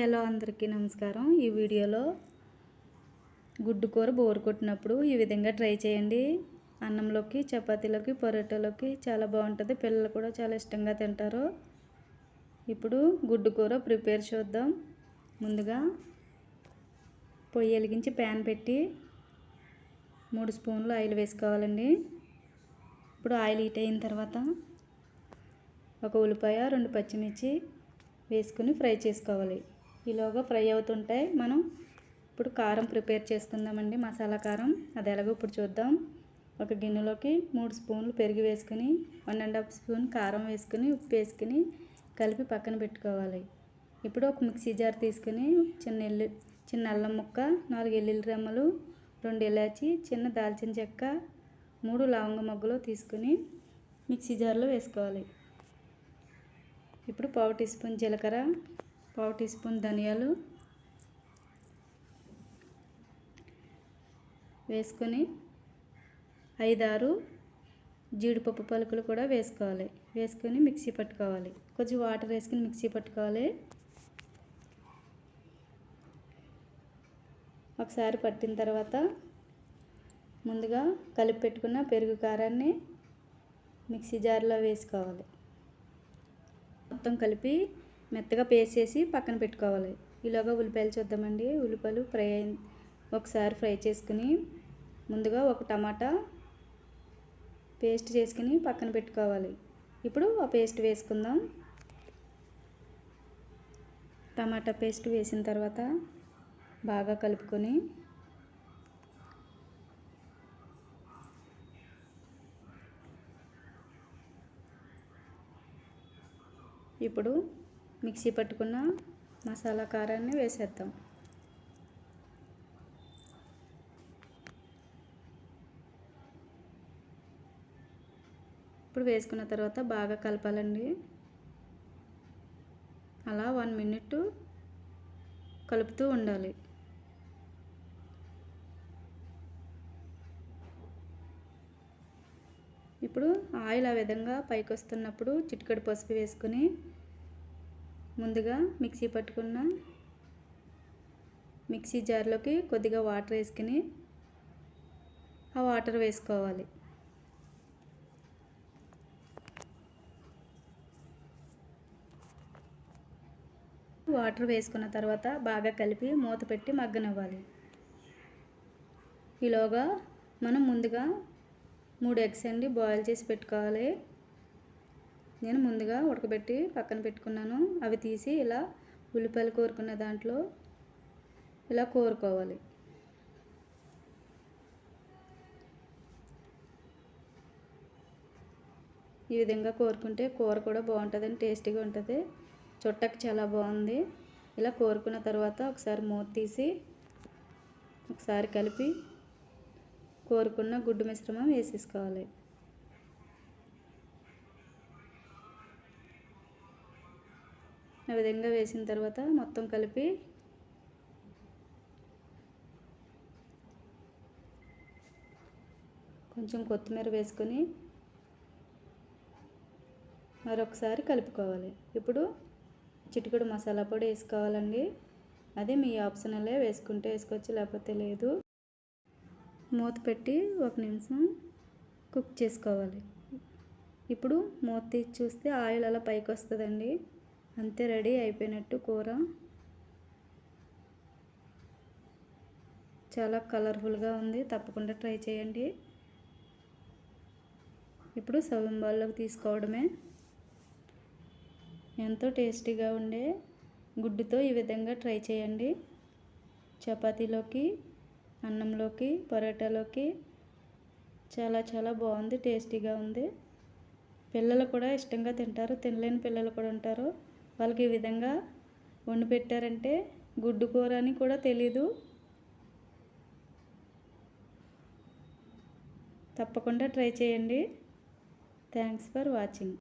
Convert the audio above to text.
Hello అందరికీ నమస్కారం. ఈ వీడియోలో గుడ్డు కూర బోరు కొట్టినప్పుడు ఈ విధంగా ట్రై చేయండి. అన్నంలోకి చపాతీలోకి పొరోటాలోకి చాలా బాగుంటుంది. పిల్లలు కూడా చాలా ఇష్టంగా తింటారు. ఇప్పుడు గుడ్డు కూర ప్రిపేర్ చూద్దాం. ముందుగా పొయ్యి వెలిగించి ప్యాన్ పెట్టి మూడు స్పూన్లు ఆయిల్ వేసుకోవాలండి. ఇప్పుడు ఆయిల్ హీట్ అయిన తర్వాత ఒక ఉల్లిపాయ రెండు పచ్చిమిర్చి వేసుకుని ఫ్రై చేసుకోవాలి. ఈలోగా ఫ్రై అవుతుంటాయి. మనం ఇప్పుడు కారం ప్రిపేర్ చేసుకుందామండి. మసాలా కారం. అది ఎలాగో ఇప్పుడు చూద్దాం. ఒక గిన్నెలోకి మూడు స్పూన్లు పెరుగు వేసుకుని వన్ అండ్ హాఫ్ స్పూన్ కారం వేసుకుని ఉప్పు వేసుకుని కలిపి పక్కన పెట్టుకోవాలి. ఇప్పుడు ఒక మిక్సీ జార్ తీసుకుని చిన్న ఎల్లు చిన్న అల్లం ముక్క నాలుగు ఎల్లుల్లి రెమ్మలు రెండు ఇలాచి చిన్న దాల్చిన చెక్క మూడు లవంగ మొగ్గలు తీసుకుని మిక్సీ జార్లో వేసుకోవాలి. ఇప్పుడు పావు టీ స్పూన్ జీలకర్ర పావు టీ స్పూన్ ధనియాలు వేసుకొని ఐదారు జీడిపప్పు పలుకులు కూడా వేసుకోవాలి. వేసుకొని మిక్సీ పట్టుకోవాలి. కొంచెం వాటర్ వేసుకుని మిక్సీ పట్టుకోవాలి. ఒకసారి పట్టిన తర్వాత ముందుగా కలిపి పెట్టుకున్న పెరుగు కారాన్ని మిక్సీ జార్లో వేసుకోవాలి. మొత్తం కలిపి మెత్తగా పేస్ట్ చేసి పక్కన పెట్టుకోవాలి. ఈలోగా ఉల్లిపాయలు చూద్దామండి. ఉల్లిపాయలు ఫ్రై అయిన ఒకసారి ఫ్రై చేసుకుని ముందుగా ఒక టమాటా పేస్ట్ చేసుకుని పక్కన పెట్టుకోవాలి. ఇప్పుడు ఆ పేస్ట్ వేసుకుందాం. టమాటా పేస్ట్ వేసిన తర్వాత బాగా కలుపుకొని ఇప్పుడు మిక్సీ పట్టుకున్న మసాలా కారాన్ని వేసేద్దాం. ఇప్పుడు వేసుకున్న తర్వాత బాగా కలపాలండి. అలా వన్ మినిట్ కలుపుతూ ఉండాలి. ఇప్పుడు ఆయిల్ ఆ విధంగా పైకి వస్తున్నప్పుడు చిటికడు పసుపు వేసుకొని ముందుగా మిక్సీ పట్టుకున్న మిక్సీ జార్లోకి కొద్దిగా వాటర్ వేసుకుని ఆ వాటర్ వేసుకోవాలి. వాటర్ వేసుకున్న తర్వాత బాగా కలిపి మూత పెట్టి మగ్గనివ్వాలి. ఈలోగా మనం ముందుగా మూడు ఎగ్స్ అండి బాయిల్ చేసి పెట్టుకోవాలి. నేను ముందుగా ఉడకబెట్టి పక్కన పెట్టుకున్నాను. అవి తీసి ఇలా ఉల్లిపాయలు కోరుకున్న దాంట్లో ఇలా కోరుకోవాలి. ఈ విధంగా కోరుకుంటే కూర కూడా బాగుంటుందని టేస్టీగా ఉంటుంది. చుట్టకి చాలా బాగుంది. ఇలా కోరుకున్న తర్వాత ఒకసారి మూత తీసి ఒకసారి కలిపి కోరుకున్న గుడ్డు మిశ్రమం వేసేసుకోవాలి. ఆ విధంగా వేసిన తర్వాత మొత్తం కలిపి కొంచెం కొత్తిమీర వేసుకొని మరొకసారి కలుపుకోవాలి. ఇప్పుడు చిటికెడు మసాలా పొడి వేసుకోవాలండి. అది మీ ఆప్షనలే వేసుకుంటే వేసుకోవచ్చు లేకపోతే లేదు. మూత పెట్టి ఒక నిమిషం కుక్ చేసుకోవాలి. ఇప్పుడు మూత తీసి చూస్తే ఆయిల్ అలా పైకి వస్తుందండి. అంతే రెడీ అయిపోయినట్టు కూర. చాలా కలర్ఫుల్గా ఉంది. తప్పకుండా ట్రై చేయండి. ఇప్పుడు సర్వింగ్ తీసుకోవడమే. ఎంతో టేస్టీగా ఉండే గుడ్డుతో ఈ విధంగా ట్రై చేయండి. చపాతీలోకి అన్నంలోకి పరోటాలోకి చాలా చాలా బాగుంది టేస్టీగా ఉంది. పిల్లలు కూడా ఇష్టంగా తింటారు. తినలేని పిల్లలు కూడా ఉంటారు. వాళ్ళకి ఈ విధంగా వండి పెట్టారంటే గుడ్డు కూర అని కూడా తెలీదు. తప్పకుండా ట్రై చేయండి. Thanks for watching.